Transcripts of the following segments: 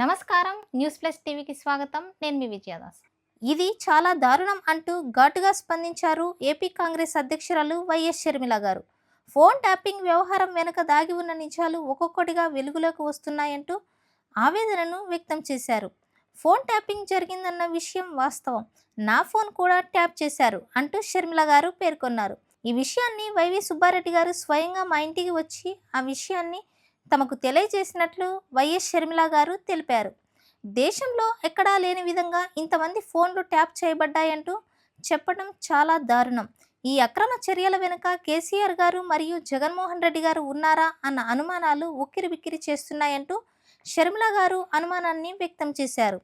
నమస్కారం. News plus టీవీకి స్వాగతం. నేను మీ విజయదాస్. ఇది చాలా దారుణం అంటూ ఘాటుగా స్పందించారు ఏపీ కాంగ్రెస్ అధ్యక్షురాలు వైఎస్ షర్మిల గారు. ఫోన్ ట్యాపింగ్ వ్యవహారం వెనుక దాగి ఉన్న నిజాలు ఒక్కొక్కటిగా వెలుగులోకి వస్తున్నాయంటూ ఆవేదనను వ్యక్తం చేశారు. ఫోన్ ట్యాపింగ్ జరిగిందన్న విషయం వాస్తవం. నా ఫోన్ కూడా ట్యాప్ చేశారు అంటూ షర్మిల గారు పేర్కొన్నారు. ఈ విషయాన్ని వైవి సుబ్బారెడ్డి గారు స్వయంగా మా ఇంటికి వచ్చి ఆ విషయాన్ని తమకు తెలియజేసినట్లు వైఎస్ షర్మిల గారు తెలిపారు. దేశంలో ఎక్కడా లేని విధంగా ఇంతమంది ఫోన్లు ట్యాప్ చేయబడ్డాయంటూ చెప్పడం చాలా దారుణం. ఈ అక్రమ చర్యల వెనుక కేసీఆర్ గారు మరియు జగన్మోహన్ రెడ్డి గారు ఉన్నారా అన్న అనుమానాలు ఉక్కిరిబిక్కిరి చేస్తున్నాయంటూ షర్మిల గారు అనుమానాన్ని వ్యక్తం చేశారు.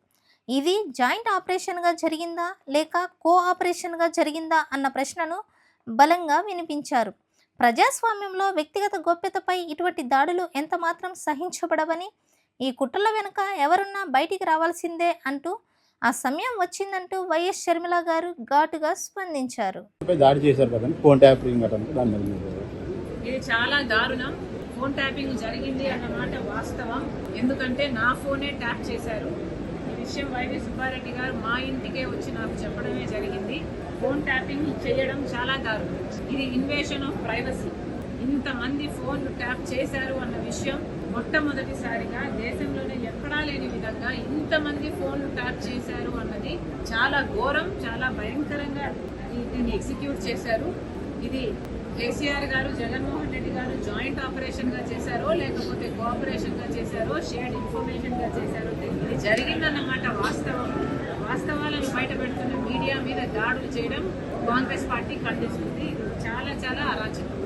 ఇది జాయింట్ ఆపరేషన్గా జరిగిందా లేక కో ఆపరేషన్గా జరిగిందా అన్న ప్రశ్నను బలంగా వినిపించారు. ప్రజాస్వామ్యంలో వ్యక్తిగత గోప్యతపై ఇటువంటి దాడులు ఎంత మాత్రం సహించబడవని ఈ కుట్రల వెనుక ఎవరున్నా బయటికి రావాల్సిందే అంటూ ఆ సమయం వచ్చిందంటూ వైఎస్ షర్మిల గారు ఘాటుగా స్పందించారు. దాడి చేశారు కదండి ఫోన్ ట్యాపింగ్ ఇది చాలా దారుణం. ఫోన్ ట్యాపింగ్ జరిగింది అన్నమాట వాస్తవం. ఎందుకంటే నా ఫోనే ట్యాప్ చేశారు. ఈ విషయం వైవి సుబ్బారెడ్డి గారు మా ఇంటికే వచ్చి నాకు చెప్పడమే జరిగింది. ఫోన్ ట్యాపింగ్ చేయడం చాలా దారుణం. ఇది ఇన్వేషన్ ఆఫ్ ప్రైవసీ ఇంతమంది ఫోన్లు ట్యాప్ చేశారు అన్న విషయం మొట్టమొదటిసారిగా దేశంలోనే ఎక్కడా లేని విధంగా ఇంతమంది ఫోన్లు ట్యాప్ చేశారు అన్నది చాలా ఘోరం చాలా భయంకరంగా ఈ- దీన్ని ఎగ్జిక్యూట్ చేశారు. ఇది కేసీఆర్ గారు జగన్మోహన్ రెడ్డి గారు జాయింట్ ఆపరేషన్గా చేశారో లేకపోతే కోఆపరేషన్గా చేశారో షేర్డ్ ఇన్ఫర్మేషన్గా చేశారో ఇది జరిగిందన్నమాట వాస్తవం. చేయడం కాంగ్రెస్ పార్టీ ఖండిస్తుంది. ఇది చాలా చాలా అరాచకం.